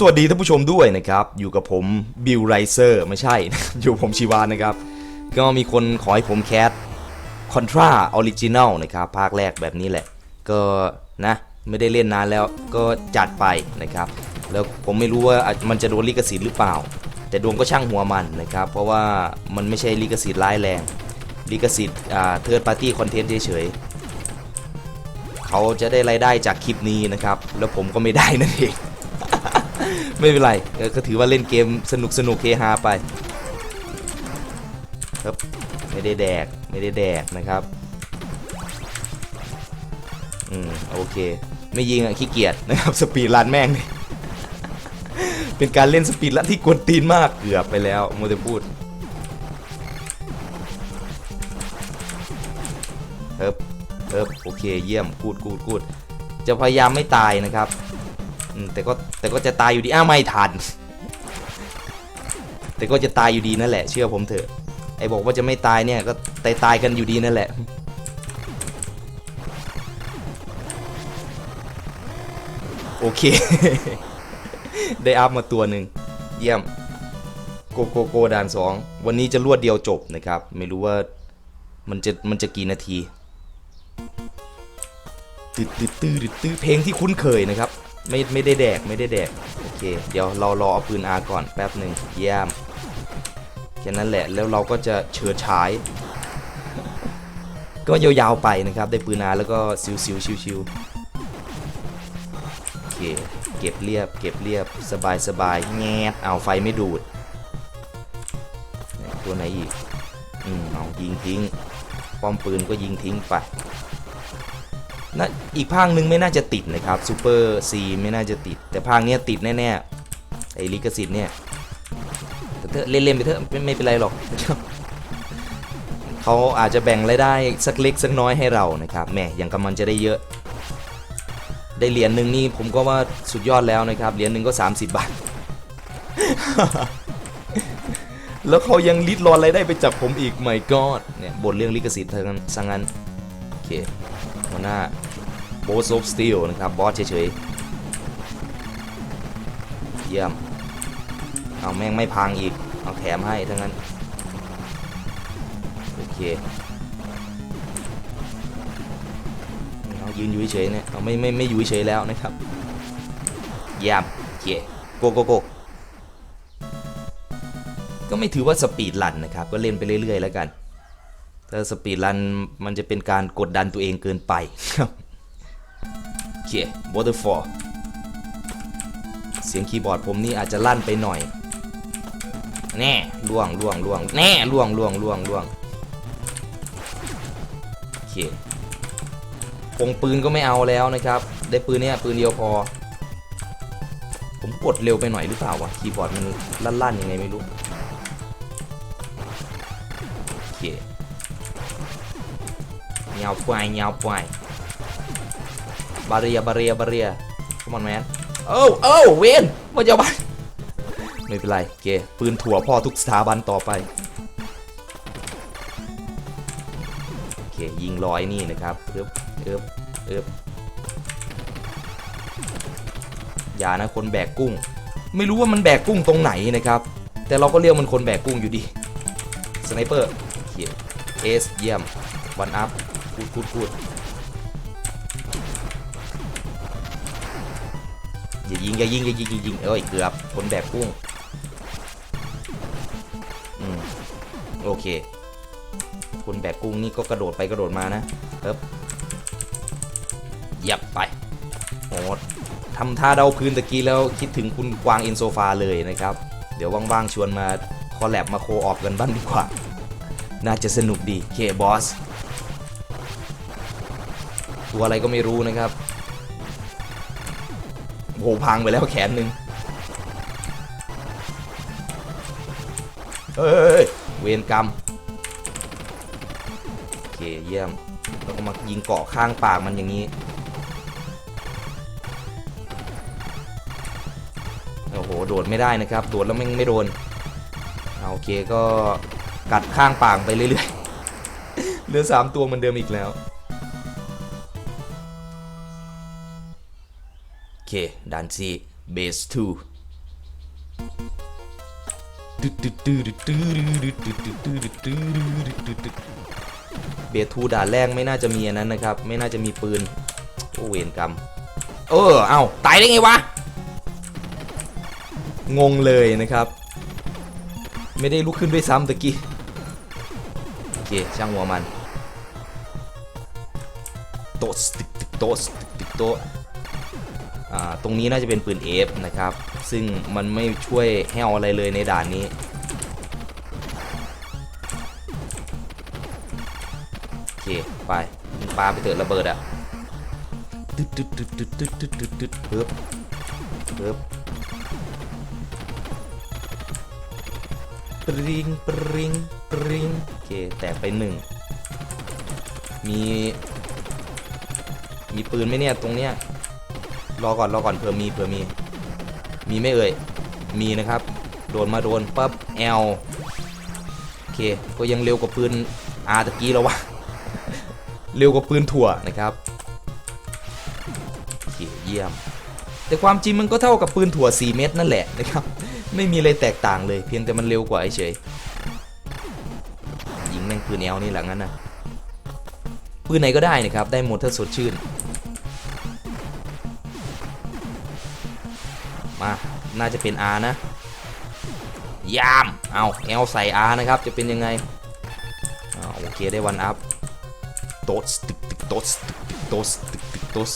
สวัสดีท่านผู้ชมด้วยนะครับ อยู่กับผมบิลไรเซอร์ไม่ใช่ อยู่ผมชีวานนะครับ ก็มีคนขอให้ผมแคสคอนทราออริจินัลนะครับ ภาคแรกแบบนี้แหละ ก็นะ ไม่ได้เล่นนานแล้วก็จัดไปนะครับ แล้วผมไม่รู้ว่ามันจะโดนลิขสิทธิ์หรือเปล่า แต่ดวงก็ช่างหัวมันนะครับ เพราะว่ามันไม่ใช่ลิขสิทธิ์ร้ายแรง ลิขสิทธิ์อ่าเทิร์ดปาร์ตี้คอนเทนต์เฉยๆเขาจะได้รายได้จากคลิปนี้นะครับ แล้วผมก็ไม่ได้นั่นเอง ไม่เป็นไรเออก็ถือว่าเล่นเกมสนุกสนุกเฮฮาไปครับไม่ได้แดกไม่ได้แดกนะครับอืมโอเค ไม่ยิงอะขี้เกียจนะครับสปีดรันแม่งนี่เป็นการเล่นสปีดรันที่กวนตีนมากเกือบไปแล้วโมเดพูดเอิบเอิบโอเคเยี่ยมกูดกูดกูดจะพยายามไม่ตายนะครับ แต่ก็แต่ก็จะตายอยู่ดีอ้าไม่ทัน แต่ก็จะตายอยู่ดีนั่นแหละ เชื่อผมเถอะ ไอ้บอกว่าจะไม่ตายเนี่ยก็ตายตายกันอยู่ดีนั่นแหละโอเค ได้อัพมาตัวหนึ่งเยี่ยมโกโกโกด่านสองวันนี้จะรวดเดียวจบนะครับ ไม่รู้ว่ามันจะมันจะกี่นาทีตืดตืดตืดตืดเพลงที่คุ้นเคยนะครับ ไม่ไม่ได้แดกไม่ได้แดกโอเค เดี๋ยวเรารอเอาปืนอาก่อนแป๊บหนึ่งเยี่ยมแค่นั้นแหละแล้วเราก็จะเฉิดฉาย ก็ยาวๆไปนะครับ ได้ปืนอาแล้วก็ซิวซิวชิวชิวๆโอเคเก็บเรียบ เก็บเรียบสบายสบายแงดเอาไฟไม่ดูดตัวไหนอีกอืมเอายิงทิ้งป้อมปืนก็ยิงทิ้งไป นะอีกภาคหนึ่งไม่น่าจะติดนะครับซูเปอร์ซีไม่น่าจะติด แต่ภาคเนี้ยติดแน่ๆไอ้ลิขสิทธิ์เนี่ยแต่เถอเล่นๆไปเถอะไม่ไม่เป็นไรหรอกเขาอาจจะแบ่งรายได้สักเล็กสักน้อยให้เรานะครับแหมอย่างกำมันจะได้เยอะ ได้เหรียญหนึ่งนี่ผมก็ว่าสุดยอดแล้วนะครับเหรียญหนึ่งก็ 30 บาท แล้วเขายังลิดรอนรายได้ไปจากผมอีกไม่กอดเนี่ยบทเรื่องลิขสิทธิ์เธอกันสังงั้นโอเคหัวหน้า โบสโอฟสตีลนะครับ บอสเฉยๆ เยี่ยม เอาแม่งไม่พังอีก เอาแถมให้ทั้งนั้น โอเค เอายืนอยู่เฉยๆเนี่ย เอาไม่ไม่ไม่อยู่เฉยแล้วนะครับเยี่ยมโอเคโกโกโกก็ไม่ถือว่าสปีดรันนะครับ ก็เล่นไปเรื่อยๆแล้วกัน ถ้าสปีดรันมันจะเป็นการกดดันตัวเองเกินไปครับ เค waterfall เสียงคีย์บอร์ดผมนี่อาจจะลั่นไปหน่อย แน่ล่วงล่วงล่วงแน่ล่วงล่วงล่วงล่วงโอเคปงปืนก็ไม่เอาแล้วนะครับ ได้ปืนเนี้ยปืนเดียวพอ ผมกดเร็วไปหน่อยหรือเปล่าวะ คีย์บอร์ดมันลั่นๆยังไงไม่รู้โอเคเงาปลายเงาปลาย บาเรียบาเรียบาเรีย come on man เอ้าเอ้าเวนมาจะบ้าไม่เป็นไรเคปืนถั่วพ่อทุกสถาบันต่อไปโอเคยิงลอยนี่นะครับเอิบเอิบเอิบอย่านะคนแบกกุ้ง ไม่รู้ว่ามันแบกกุ้งตรงไหนนะครับ แต่เราก็เรียกมันคนแบกกุ้งอยู่ดีสไนเปอร์เคเอสเยี่ยมวันอัพพูดพูดพูดายิงอย่ายิงอย่ายิงอย่ายิงเอ้ยเกือบคนแบกกุ้งอืมโอเค คุณแบกกุ้งนี่ก็กระโดดไปกระโดดมานะเอ๊บหยับไปโอ้ทำท่าเดาพื้นตะกี้แล้วคิดถึงคุณกวางอินโซฟาเลยนะครับ เดี๋ยวว่างๆชวนมาคอลแลบมาโคออฟกันบ้างดีกว่า น่าจะสนุกดีเคบอสตัวอะไรก็ไม่รู้นะครับ โหพังไปแล้วแขนหนึ่งเฮ้ยเวรกรรมโอเคเยี่ยมแล้วก็มายิงเกาะข้างปากมันอย่างนี้โอ้โหโดดไม่ได้นะครับโดดแล้วไม่ไม่โดนเอาโอเคก็กัดข้างปากไปเรื่อยๆเหลือสามตัวเหมันเดิมอีกแล้ว เคด่านซีเบส2เบทูด่านแรกไม่น่าจะมีอันนั้นนะครับ ไม่น่าจะมีปืนโอเวรกรรม เออ เอ้าตายได้ไงวะ งงเลยนะครับ ไม่ได้ลุกขึ้นด้วยซ้ำตะกี้ โอเค ช่างหัวมันโตสตึกโตสตึกโต ตรงนี้น่าจะเป็นปืน F นะครับ ซึ่งมันไม่ช่วยแห้วอะไรเลยในด่านนี้ โอเค ไปปาไปเถอะระเบิดอะตึ๊ดตึ๊ดตึ๊ดตึ๊ดตึ๊ดตึ๊ดตึ๊ดตึ๊ดเพิ่มเพิ่มปริงปริงปริงโอเค แตกไปหนึ่ง มี มีปืนไหมเนี่ย ตรงเนี้ย รอก่อนรอก่อนเผื่อมีเผื่อมี มีไม่เอ่ย มีนะครับ โดนมาโดนปั๊บแอลโอเค ก็ยังเร็วกว่าปืนอาตะกี้แล้ววะ เร็วกว่าปืนถั่วนะครับโอเคเยี่ยม แต่ความจริงมันก็เท่ากับปืนถั่ว 4 เม็ดนั่นแหละนะครับ ไม่มีอะไรแตกต่างเลย เพียงแต่มันเร็วกว่าเฉยยิงแม่งปืนแอลนี่แหละงั้นนะปืนไหนก็ได้นะครับ ได้หมดถ้าสดชื่น มา น่าจะเป็น R นะ ยาม เอา L ใส่ R นะครับ จะเป็นยังไงอโอเคได้วันอัพโตสตึกตึกโตสตึกตึกโตสตึกตึกโตส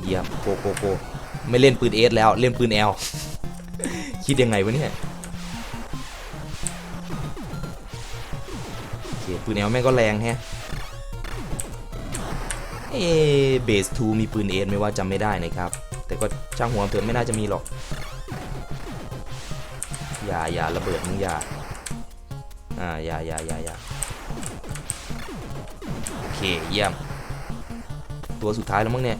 เยี่ยมโกโกโกไม่เล่นปืนเอสแล้ว เล่นปืนแอลคิดยังไงวะเนี่ยโอเคปืนแอลแม่งก็แรงแฮะเอเบส2มีปืนเอสไม่ว่าจำไม่ได้นะครับ ก็ช่างหัวเถอะไม่น่าจะมีหรอก อย่าอย่าระเบิดมึงอย่า อ่าอย่าอย่าอย่าอย่าโอเคเยี่ยม ตัวสุดท้ายแล้วมั้งเนี่ย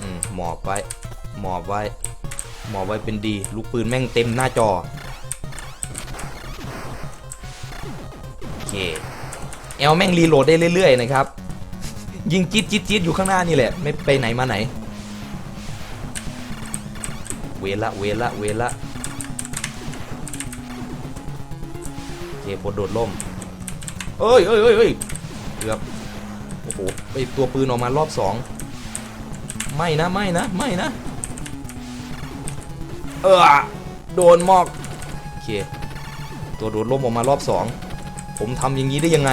อืมหมอบไว้ หมอบไว้ หมอบไว้เป็นดี ลูกปืนแม่งเต็มหน้าจอ โอเค แอลแม่งรีโหลดได้เรื่อยๆนะครับยิงจิ๊ดจิ๊ดจิ๊ดอยู่ข้างหน้านี่แหละ ไม่ไปไหนมาไหน เวรละเวรละเวรละโอเคบดโดดล่มเอ้ยเอ้ยเอ้ยเอ้ยเกือบโอ้โหไอตัวปืนออกมารอบสองไม่นะไม่นะไม่นะ เออโดนมอกโอเคตัวโดดล่มออกมารอบสองผมทำอย่างนี้ได้ยังไง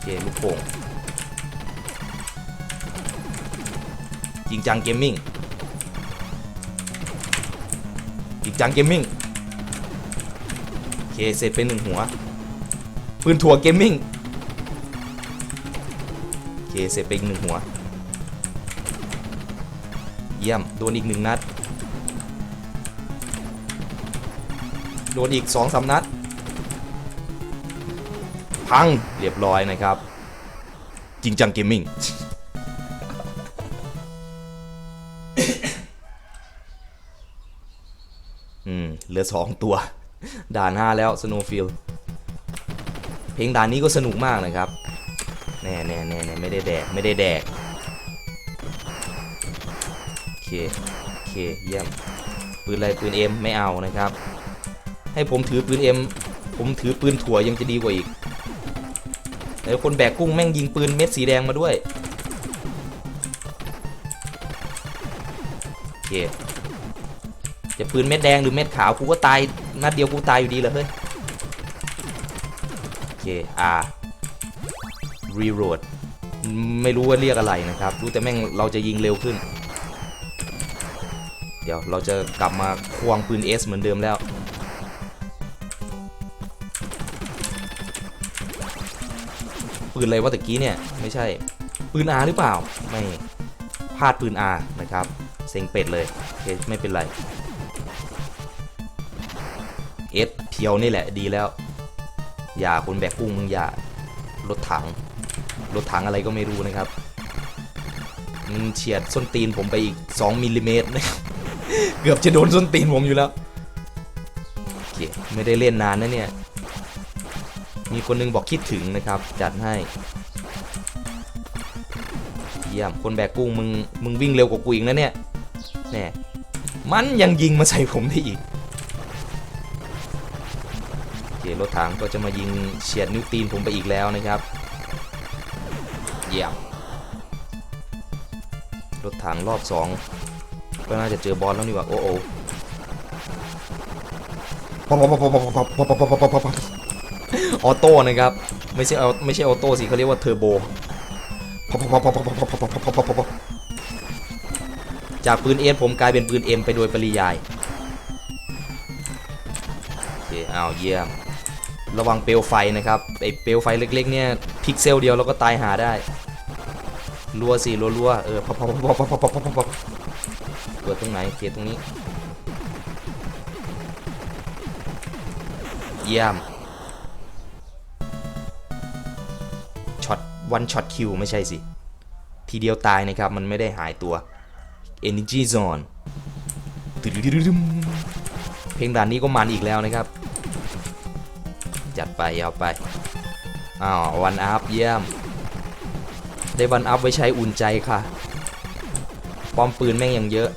โอเคลูกโป่งจริงจังเกมมิ่งอีกจังเกมมิ่งเคเสร็จไปหนึ่งหัวปืนถั่วเกมมิ่งเคเสร็จไปอีกหนึ่งหัว เยี่ยม โดนอีกหนึ่งนัด โดนอีกสองสามนัด พังเรียบร้อยนะครับ จริงจังเกมมิ่งอืมเหลือสองตัว ด่านห้าแล้วสโนว์ฟิลเพลงด่านนี้ก็สนุกมากนะครับ แน่แน่แน่แน่ไม่ได้แดก ไม่ได้แดก โอเค โอเค เยี่ยม ปืนอะไรปืนเอ็มไม่เอานะครับ ให้ผมถือปืนเอ็มผมถือปืนถั่วยังจะดีกว่าอีก แล้วคนแบกกุ้งแม่งยิงปืนเม็ดสีแดงมาด้วยโอเคจะปืนเม็ดแดงหรือเม็ดขาวกูก็ตายนัดเดียวกูตายอยู่ดีเลยเฮ้ยโอเคอ่ารีโหลดไม่รู้ว่าเรียกอะไรนะครับรู้แต่แม่งเราจะยิงเร็วขึ้น เดี๋ยวเราจะกลับมาควงปืน S เหมือนเดิมแล้ว ปืนอะไรวะตะกี้เนี่ย ไม่ใช่ปืน R หรือเปล่า ไม่พลาดปืน R นะครับ เซ็งเป็ดเลยโอเคไม่เป็นไรเอสเพียวนี่แหละดีแล้ว อย่าคนแบกกุ้งมึงอย่ารถถัง รถถังอะไรก็ไม่รู้นะครับมันเฉียดส้นตีนผมไปอีก 2มิลลิเมตรเกือบจะโดนส้นตีนผมอยู่แล้วโอเคไม่ได้เล่นนานนะเนี่ย มีคนนึงบอกคิดถึงนะครับ จัดให้เยี่ยมคนแบกกุ้งมึงมึงวิ่งเร็วกว่ากูอีกนะเนี่ยแน่มันยังยิงมาใส่ผมได้อีกโอเครถถังก็จะมายิงเฉียดนิ้วตีนผมไปอีกแล้วนะครับ เยี่ยมรถถังรอบสองก็น่าจะเจอบอลแล้วนี่ว่าโอ้โอ ออโต้นะครับไม่ใช่เอไม่ใช่ออโต้สิเขาเรียกว่าเทอร์โบจากปืนเอ็นผมกลายเป็นปืนเอ็มไปโดยปริยายโอเคอ้าวเยี่ยมระวังเปลวไฟนะครับไอเปลวไฟเล็กๆเนี่ยพิกเซลเดียวเราก็ตายหาได้รัวสิรัวรัวๆเออพอพอพอพอพอพอพอพอพอเปิดตรงไหนเกียตรงนี้ เยี่ยม วันช็อตคิวไม่ใช่สิ ทีเดียวตายนะครับ มันไม่ได้หายตัว Energy Zone เพลงด่านนี้ก็มันอีกแล้วนะครับ จัดไปเอาไป อ้าววันอัพเยี่ยม ได้วันอัพไว้ใช้อุ่นใจค่ะ ป้อมปืนแม่งยังเยอะ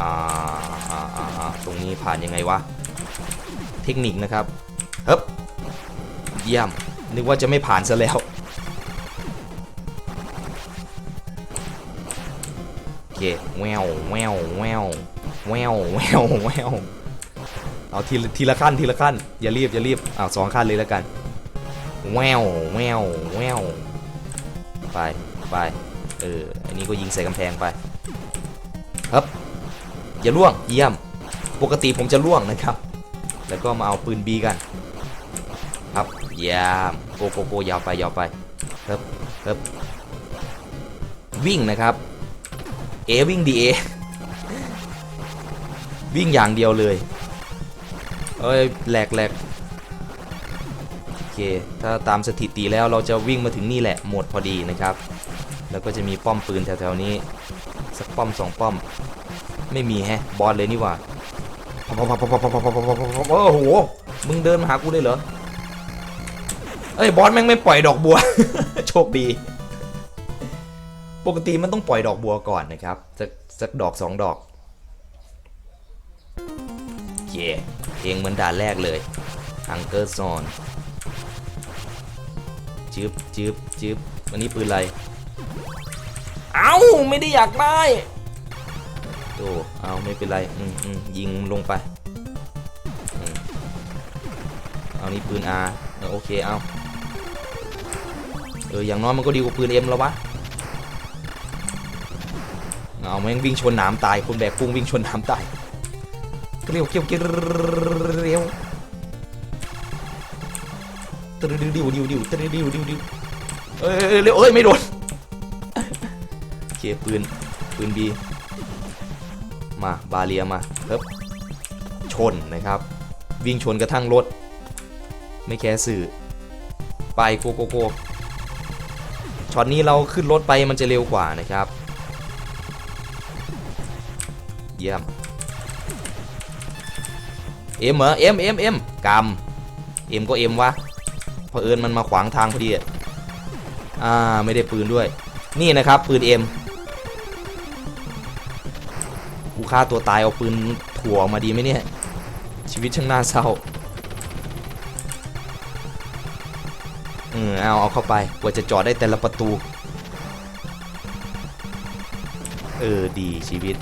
อ่าอ่าอ่าตรงนี้ผ่านยังไงวะ เทคนิคนะครับเฮ้บเยี่ยม นึกว่าจะไม่ผ่านซะแล้ว โอเคแววแววแววแววแววแววเอาทีละทีละขั้นทีละขั้น อย่ารีบอย่ารีบอ้าวสองขั้นเลยแล้วกันแววแววแววไปไปเอออันนี้ก็ยิงใส่กำแพงไปครับอย่าล่วงเยี่ยม ปกติผมจะล่วงนะครับ แล้วก็มาเอาปืนบีกัน ครับยี่ยมโกโกโกยาวไปยาวไปครับครับวิ่งนะครับเอวิ่งดีเอวิ่งอย่างเดียวเลยเอ้ยแหลกแหลกโอเคถ้าตามสถิติแล้วเราจะวิ่งมาถึงนี่แหละหมดพอดีนะครับ แล้วก็จะมีป้อมปืนแถวๆนี้ สักป้อมสองป้อม ไม่มีแฮะบอลเลยนี่หว่า โอ้โห มึงเดินมาหากูได้เหรอ เอ้ยบอสแม่งไม่ปล่อยดอกบัว โชคดี ปกติมันต้องปล่อยดอกบัวก่อนนะครับสักสักดอกสองดอกโอเคเพลงเหมือนด่านแรกเลยฮังเกอร์ซอนจืบจืบจืบวันนี้ปืนอะไร เอ้า ไม่ได้อยากได้ โอ้เอาไม่เป็นไรอืมอืมยิงลงไปเอานี่ปืน R เออโอเคเอาเอออย่างน้อยมันก็ดีกว่าปืน M แล้ววะเอาแม่งวิ่งชนนามตายคนแบกกุ้งวิ่งชนนามตายเร็วเกี่ยวเกี่ยวเร็วตรึดิวดิวดิวดิวตรึดิวดิวดิวเอ้ยเร็วเอ้ยไม่โดนโอเคปืนปืนบี มาบาเลียมาเฮ้บชนนะครับ วิ่งชนกระทั่งรถ ไม่แคร์สื่อ ไปโกโกโกช็อตนี้เราขึ้นรถไปมันจะเร็วกว่านะครับ เยี่ยมเอ็มเหรอเอ็มเอ็มเอ็มกำเอ็มก็เอ็มวะเพอเอิญมันมาขวางทางพอดีอ่าไม่ได้ปืนด้วย นี่นะครับปืนเอ็ม ฆ่าตัวตายเอาปืนถั่วออกมาดีไหมเนี่ย ชีวิตช่างน่าเศร้าเออเอาเอาเข้าไปกว่าจะจอดได้แต่ละประตู เออดีชีวิต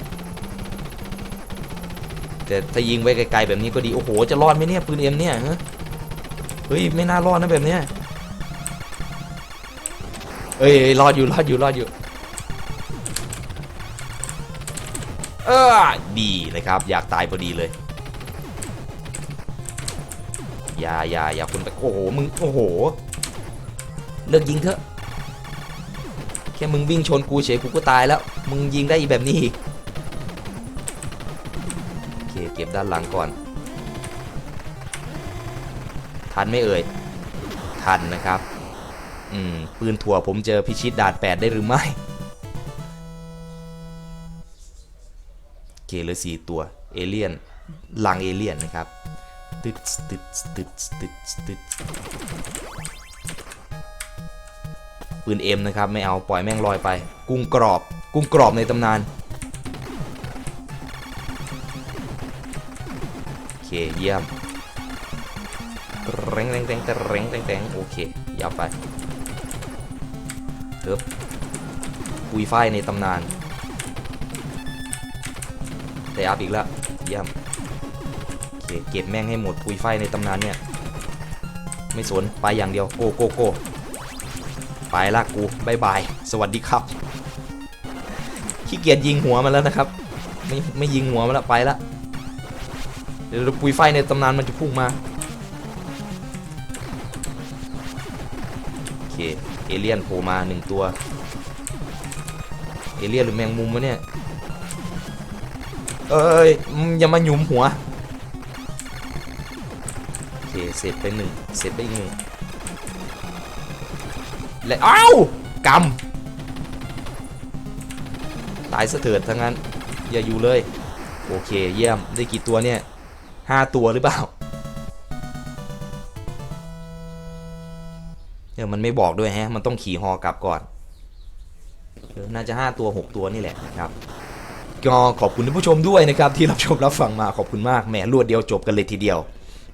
แต่ถ้ายิงไว้ไกลๆแบบนี้ก็ดี โอ้โห จะรอดไหมเนี่ย ปืนเอ็มเนี่ยเฮ้ยไม่น่ารอดนะแบบเนี้ยเอ้ยรอดอยู่รอดอยู่รอดอยู่ เออดีนะครับ อยากตายพอดีเลย อย่าอย่าอย่าคนไปโอ้โหมึงโอ้โห เลิกยิงเถอะ แค่มึงวิ่งชนกูเฉยกูก็ตายแล้ว มึงยิงได้อีแบบนี้อีกโอเคเก็บด้านหลังก่อน ทันไม่เอ่ย ทันนะครับ อืมปืนถั่วผมเจอพิชิตดาดแปดได้หรือไม่ เคเหลือสี่ตัวเอเลียนลังเอเลียนนะครับตึดตึดตึดตึดตึดปืนเอ็มนะครับไม่เอาปล่อยแม่งลอยไป กุ้งกรอบ กุ้งกรอบในตำนานโอเคเยี่ยมแรงแรงแรงแรงแรงแรงแรงโอเคยับไปเทิบปุยฝ้ายในตำนาน ได้อัพอีกแล้วเยี่ยมโอเคเก็บแม่งให้หมดปุยฝ้ายในตำนานเนี่ย ไม่สนไปอย่างเดียวโกโกโกไปละกูบายบาย สวัสดีครับ ขี้เกียจยิงหัวมันแล้วนะครับ ไม่ไม่ยิงหัวมันล้วไปละเดี๋ยวปุยไฟในตำนานมันจะพุ่งมาโอเคเอเลี่ยนโผล่มาหนึ่งตัว เอเลี่ยนหรือแมงมุมวะเนี่ย เอ้ยมึงอย่ามาหยุมหัวโอเคเสร็จไปหนึ่งเสร็จไปอีกหนึ่งและอ้าวกำตายซะเถิดทั้งนั้น อย่าอยู่เลย โอเคเยี่ยมได้กี่ตัวเนี่ยห้าตัวหรือเปล่าเดี๋ยวมันไม่บอกด้วยฮะ มันต้องขี่ฮอกลับก่อน น่าจะ5ตัว6ตัวนี่แหละนะครับ ก็ขอบคุณท่านผู้ชมด้วยนะครับ ที่รับชมรับฟังมาขอบคุณมากแหมรวดเดียวจบกันเลยทีเดียว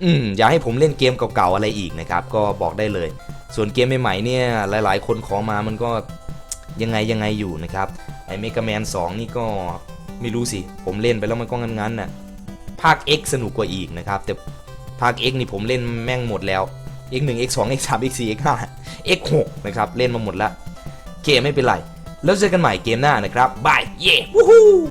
อืมอยาให้ผมเล่นเกมเก่าๆอะไรอีกนะครับ ก็บอกได้เลย ส่วนเกมใหม่ๆเนี่ยหลาย ๆ คนขอมามันก็ยังไงยังไงอยู่นะครับไอเมกาแมน2นี่ก็ไม่รู้สิ ผมเล่นไปแล้วมันก็งั้นๆน่ะภาค X สนุกกว่าอีกนะครับ แต่ภาค X นี่ผมเล่นแม่งหมดแล้ว X 1 X 2 X 3 X 4 X 5 X 6 นะครับ เล่นมาหมดแล้วโอเคไม่เป็นไร แล้วเจอกันใหม่เกมหน้านะครับ บาย เย่วู้ฮู้